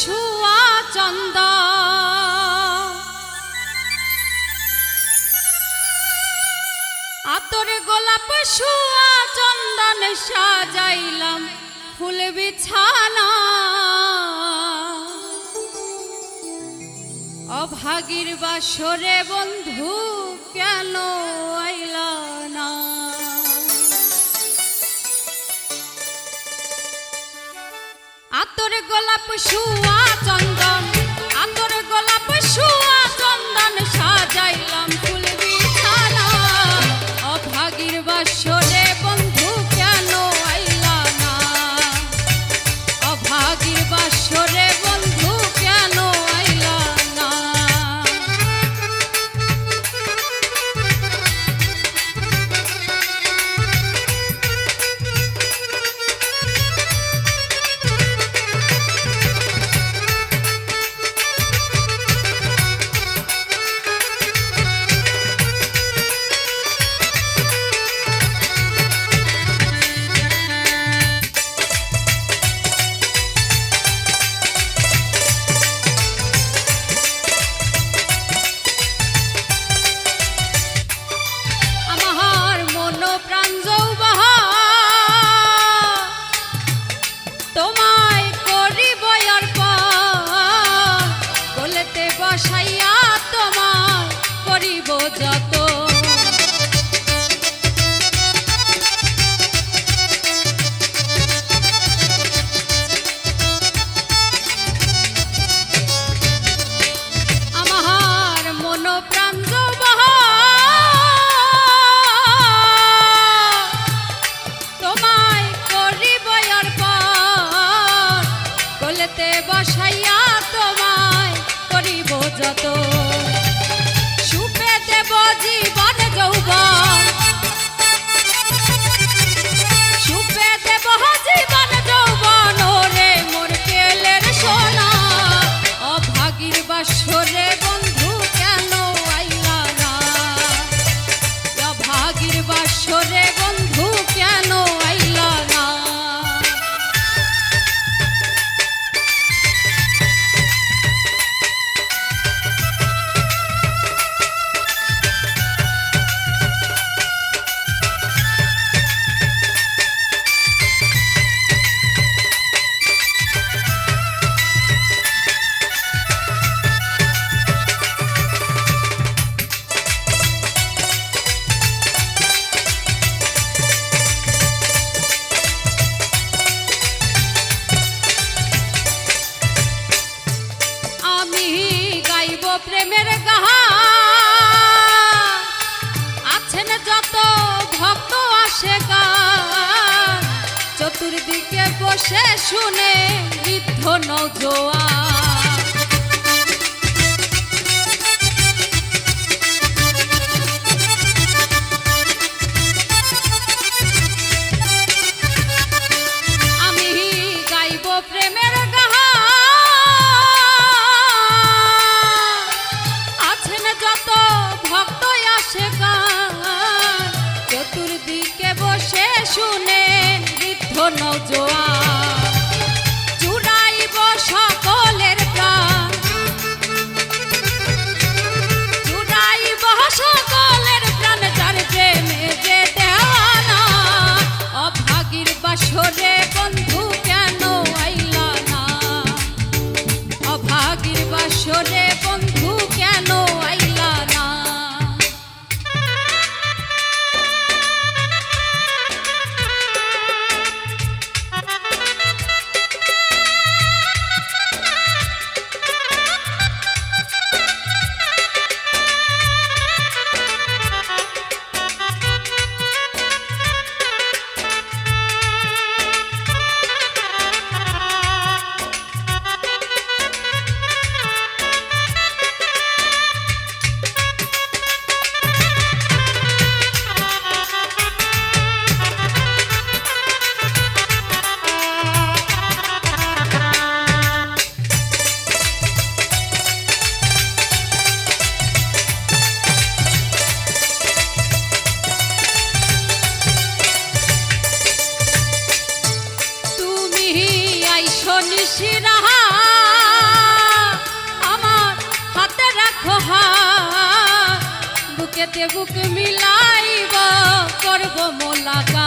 শুয়া চন্দ। আতর গোলাপ শুয়া চন্দন সাজাইলাম ফুল বিছানা। অভাগীর বাসরে বন্ধু কেন আই গোলাপ শুয়া চন্দন। ভক্ত আসে গান। চতুর্দিকে বসে শুনে বৃদ্ধ নজোয়া বুকেতে বুক মিলাইব করব মোলাকা।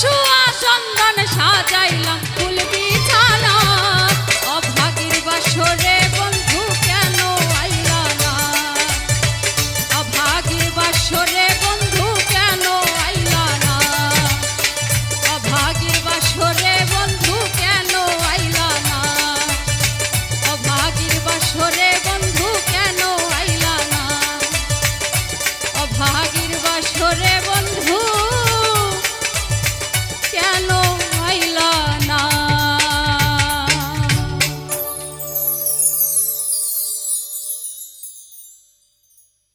শুয়া সন্ধান সাজাইল।